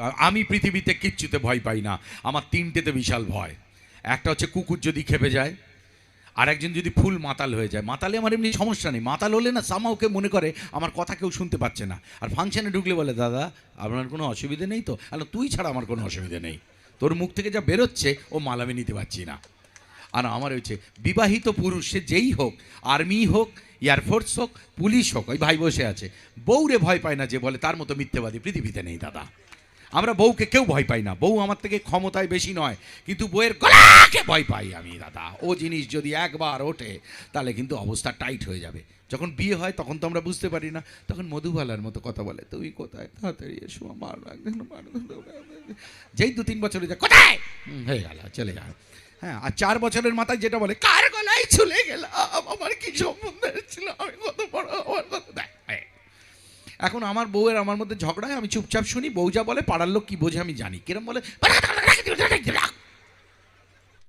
আমি পৃথিবীতে কিচ্ছুতে ভয় পাই না। আমার তিনটেতে বিশাল ভয়। একটা হচ্ছে কুকুর যদি খেপে যায়, আর একজন যদি ফুল মাতাল হয়ে যায়। মাতালে আমার এমনি সমস্যা নেই। মাতাল হলে না সামা ওকে মনে করে, আমার কথা কেউ শুনতে পাচ্ছে না। আর ফাংশনে ঢুকলে বলে, দাদা, আপনার কোনো অসুবিধে নেই তো? আর, তুই ছাড়া আমার কোনো অসুবিধে নেই। তোর মুখ থেকে যা বেরোচ্ছে, ও মাল নিতে পারছি না। আর আমার হচ্ছে, বিবাহিত পুরুষ সে যেই হোক আর্মি হোক এয়ারফোর্স হোক পুলিশ হোক, ওই ভাই বসে আছে। বউরে ভয় পায় না যে বলে, তার মতো মিথ্যেবাদী পৃথিবীতে নেই, দাদা। আমরা বউকে কেউ ভয় পাই না। বউ আমার থেকে ক্ষমতায় বেশি নয়, কিন্তু বউয়ের গলাকে ভয় পাই আমি, দাদা। ও জিনিস যদি একবার ওঠে, তাহলে কিন্তু অবস্থা টাইট হয়ে যাবে। যখন বিয়ে হয়, তখন তো আমরা বুঝতে পারি না। তখন মধুবালার মতো কথা বলে তুই কোথায়? তাড়াতাড়ি এসো আমার যেই দু তিন বছরে যা কোথায়? হয়ে গেল, চলে যাও হ্যাঁ আর চার বছরের মাথায় যেটা বলে, কার গলায় চলে গেলাম? আমার কি সম্বন্ধ ছিল? আমি কত। এখন আমার বউয়ের আমার মধ্যে ঝগড়া হয়, আমি চুপচাপ শুনি, বউ যা বলে, পাড়ার লোক কি বোঝে আমি জানি। কিরম বলে